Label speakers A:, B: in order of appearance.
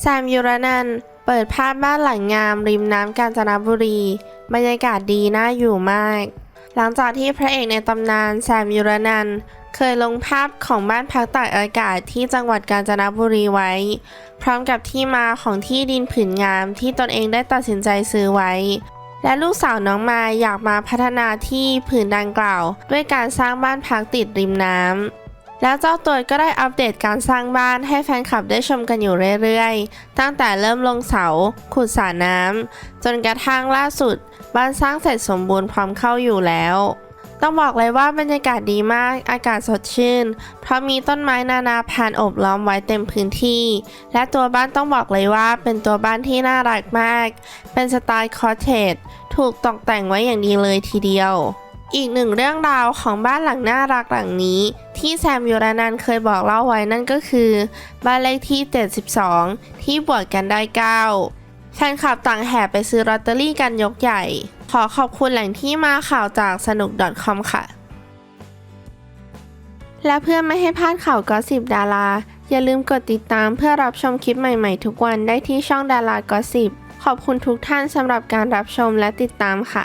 A: แซมยูรนันเปิดภาพบ้านหลังงามริมน้ำกาญจนบุรี บรรยากาศดีน่าอยู่มาก หลังจากที่พระเอกในตำนานแซมยูรนันเคยลงภาพของบ้านพักตากอากาศที่จังหวัดกาญจนบุรีไว้ พร้อมกับที่มาของที่ดินผืนงามที่ตนเองได้ตัดสินใจซื้อไว้ และลูกสาวน้องมาอยากมาพัฒนาที่ผืนดังกล่าว ด้วยการสร้างบ้านพักติดริมน้ำ แล้วเจ้าตัวก็ได้อัปเดตการสร้างบ้านให้แฟนคลับได้ชมกันอยู่เรื่อยๆ ตั้งแต่เริ่มลงเสา ขุดสระน้ำจนกระทั่งล่าสุด บ้านสร้างเสร็จสมบูรณ์พร้อมเข้าอยู่แล้ว ต้องบอกเลยว่าบรรยากาศดีมาก อากาศสดชื่น เพราะมีต้นไม้นานาพันธุ์อบล้อมไว้เต็มพื้นที่ และตัวบ้านต้องบอกเลยว่าเป็นตัวบ้านที่น่ารักมาก เป็นสไตล์คอเทจถูกตกแต่งไว้อย่างดีเลยทีเดียว อีกหนึ่งเรื่องราวของบ้านหลังน่ารักหลังนี้ ที่แซมยูรานันเคยบอกเล่าไว้นั่นก็คือ บ้านเลขที่ 72 ที่บวชกันได้ 9 แฟนคลับต่างแห่ไปซื้อลอตเตอรี่กันยกใหญ่ ขอขอบคุณแหล่งที่มาข่าวจากสนุก .com ค่ะ และเพื่อไม่ให้พลาดข่าวก็สิบดารา อย่าลืมกดติดตามเพื่อรับชมคลิปใหม่ๆ ทุกวันได้ที่ช่องดารากอสิบขอบคุณทุกท่านสำหรับการรับชมและติดตามค่ะ